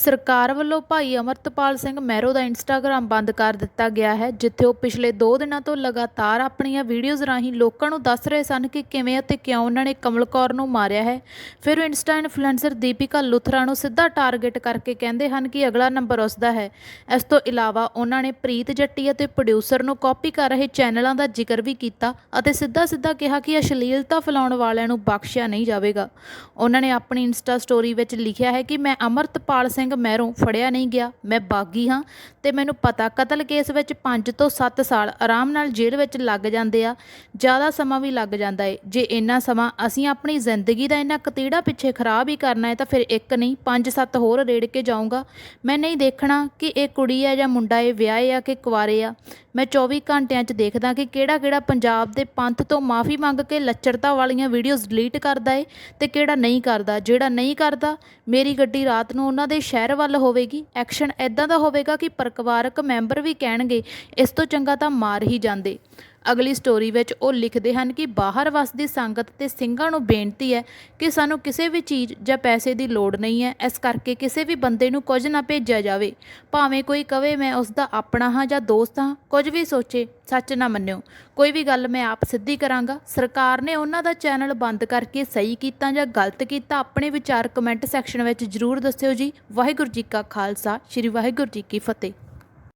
ਸਰਕਾਰ ਵੱਲੋਂ ਭਾਈ ਅਮਰਤਪਾਲ ਸਿੰਘ ਮਹਿਰੋ ਦਾ ਇੰਸਟਾਗ੍ਰਾਮ ਬੰਦ ਕਰ ਦਿੱਤਾ ਗਿਆ ਹੈ, ਜਿੱਥੇ ਉਹ ਪਿਛਲੇ 2 ਦਿਨਾਂ ਤੋਂ ਲਗਾਤਾਰ ਆਪਣੀਆਂ ਵੀਡੀਓਜ਼ ਰਾਹੀਂ ਲੋਕਾਂ ਨੂੰ ਦੱਸ ਰਹੇ ਸਨ ਕਿ ਕਿਵੇਂ ਅਤੇ ਕਿਉਂ ਉਹਨਾਂ ਨੇ ਕਮਲ ਕੌਰ ਨੂੰ ਮਾਰਿਆ ਹੈ। ਫਿਰ ਉਹ ਇੰਸਟਾ ਇਨਫਲੂਐਂਸਰ ਦੀਪਿਕਾ ਲੁਥਰਾ ਨੂੰ ਸਿੱਧਾ ਟਾਰਗੇਟ ਕਰਕੇ ਕਹਿੰਦੇ ਹਨ ਕਿ ਅਗਲਾ ਨੰਬਰ ਉਸ ਦਾ ਹੈ। ਇਸ ਤੋਂ ਇਲਾਵਾ ਉਹਨਾਂ ਨੇ ਪ੍ਰੀਤ ਜੱਟੀ ਅਤੇ ਪ੍ਰੋਡਿਊਸਰ ਨੂੰ ਕਾਪੀ ਕਰ ਰਹੇ ਚੈਨਲਾਂ ਦਾ ਜ਼ਿਕਰ ਵੀ ਕੀਤਾ ਅਤੇ ਸਿੱਧਾ ਸਿੱਧਾ ਕਿਹਾ ਕਿ ਅਸ਼ਲੀਲਤਾ ਫੈਲਾਉਣ ਵਾਲਿਆਂ ਨੂੰ ਬਖਸ਼ਿਆ ਨਹੀਂ ਜਾਵੇਗਾ। ਉਹਨਾਂ ਨੇ ਆਪਣੀ ਇੰਸਟਾ ਸਟੋਰੀ ਵਿੱਚ ਲਿਖਿਆ ਹੈ ਕਿ ਮੈਂ ਅਮਰਤਪਾਲ ਸਿੰਘ ਮਹਿਰੋਂ ਫੜਿਆ ਨਹੀਂ ਗਿਆ। ਮੈਂ ਬਾਗੀ ਹਾਂ ਤੇ ਮੈਨੂੰ ਪਤਾ ਕਤਲ ਕੇਸ ਵਿੱਚ 5 ਤੋਂ 7 ਸਾਲ ਆਰਾਮ ਨਾਲ ਜੇਲ੍ਹ ਵਿੱਚ ਲੱਗ ਜਾਂਦੇ ਆ। ਜ਼ਿਆਦਾ ਸਮਾਂ ਵੀ ਲੱਗ ਜਾਂਦਾ ਏ। ਜੇ ਇੰਨਾ ਸਮਾਂ ਅਸੀਂ ਆਪਣੀ ਜ਼ਿੰਦਗੀ ਦਾ ਇੰਨਾ ਕਤੀੜਾ ਪਿੱਛੇ ਖਰਾਬ ਹੀ ਕਰਨਾ ਹੈ ਤਾਂ ਫਿਰ ਇੱਕ ਨਹੀਂ 5-7 ਹੋਰ ਰੇੜ ਕੇ ਜਾਊਂਗਾ। ਮੈਂ ਨਹੀਂ ਦੇਖਣਾ ਕਿ ਇਹ ਕੁੜੀ ਹੈ ਜਾਂ ਮੁੰਡਾ ਹੈ ਵਿਆਹੇ ਆ ਕਿ ਕੁਆਰੇ ਆ। ਮੈਂ 24 ਘੰਟਿਆਂ 'ਚ ਦੇਖਦਾ ਕਿ ਕਿਹੜਾ ਕਿਹੜਾ ਪੰਜਾਬ ਦੇ ਪੰਥ ਤੋਂ ਮਾਫੀ ਮੰਗ ਕੇ ਲੱਚਰਤਾ ਵਾਲੀਆਂ ਵੀਡੀਓਜ਼ ਡਿਲੀਟ ਕਰਦਾ ਏ ਤੇ ਕਿਹੜਾ ਨਹੀਂ ਕਰਦਾ। ਜਿਹੜਾ ਨਹੀਂ ਕਰਦਾ, ਮੇਰੀ ਗੱਡੀ ਰਾਤ ਨੂੰ ਉਹਨਾਂ ਦੇ ਸ਼ਹਿਰ ਵੱਲ ਹੋਵੇਗੀ। ਐਕਸ਼ਨ ਐਦਾਂ ਦਾ ਹੋਵੇਗਾ ਕਿ ਪਰਿਵਾਰਕ ਮੈਂਬਰ ਵੀ ਕਹਿਣਗੇ, ਇਸ ਤੋਂ ਚੰਗਾ ਤਾਂ ਮਾਰ ਹੀ ਜਾਂਦੇ। ਅਗਲੀ ਸਟੋਰੀ ਵਿੱਚ ਉਹ ਲਿਖਦੇ ਹਨ ਕਿ ਬਾਹਰ ਵਸਦੀ ਸੰਗਤ ਤੇ ਸਿੰਘਾਂ ਨੂੰ ਬੇਨਤੀ ਹੈ ਕਿ ਸਾਨੂੰ ਕਿਸੇ ਵੀ ਚੀਜ਼ ਜਾਂ ਪੈਸੇ ਦੀ ਲੋੜ ਨਹੀਂ ਹੈ, ਇਸ ਕਰਕੇ ਕਿਸੇ ਵੀ ਬੰਦੇ ਨੂੰ ਕੁਝ ਨਾ ਭੇਜਿਆ ਜਾਵੇ। ਭਾਵੇਂ ਕੋਈ ਕਵੇ ਮੈਂ ਉਸ ਦਾ ਆਪਣਾ ਹਾਂ ਜਾਂ ਦੋਸਤ ਹਾਂ, ਕੁਝ ਵੀ ਸੋਚੇ, ਸੱਚ ਨਾ ਮੰਨਿਓ। ਕੋਈ ਵੀ ਗੱਲ ਮੈਂ ਆਪ ਸਿੱਧੀ ਕਰਾਂਗਾ। ਸਰਕਾਰ ਨੇ ਉਹਨਾਂ ਦਾ ਚੈਨਲ ਬੰਦ ਕਰਕੇ ਸਹੀ ਕੀਤਾ ਜਾਂ ਗਲਤ ਕੀਤਾ, ਆਪਣੇ ਵਿਚਾਰ ਕਮੈਂਟ ਸੈਕਸ਼ਨ ਵਿੱਚ ਜ਼ਰੂਰ ਦੱਸਿਓ ਜੀ। ਵਾਹਿਗੁਰੂ ਜੀ ਕਾ ਖਾਲਸਾ, ਸ੍ਰੀ ਵਾਹਿਗੁਰੂ ਜੀ ਕੀ ਫਤਿਹ।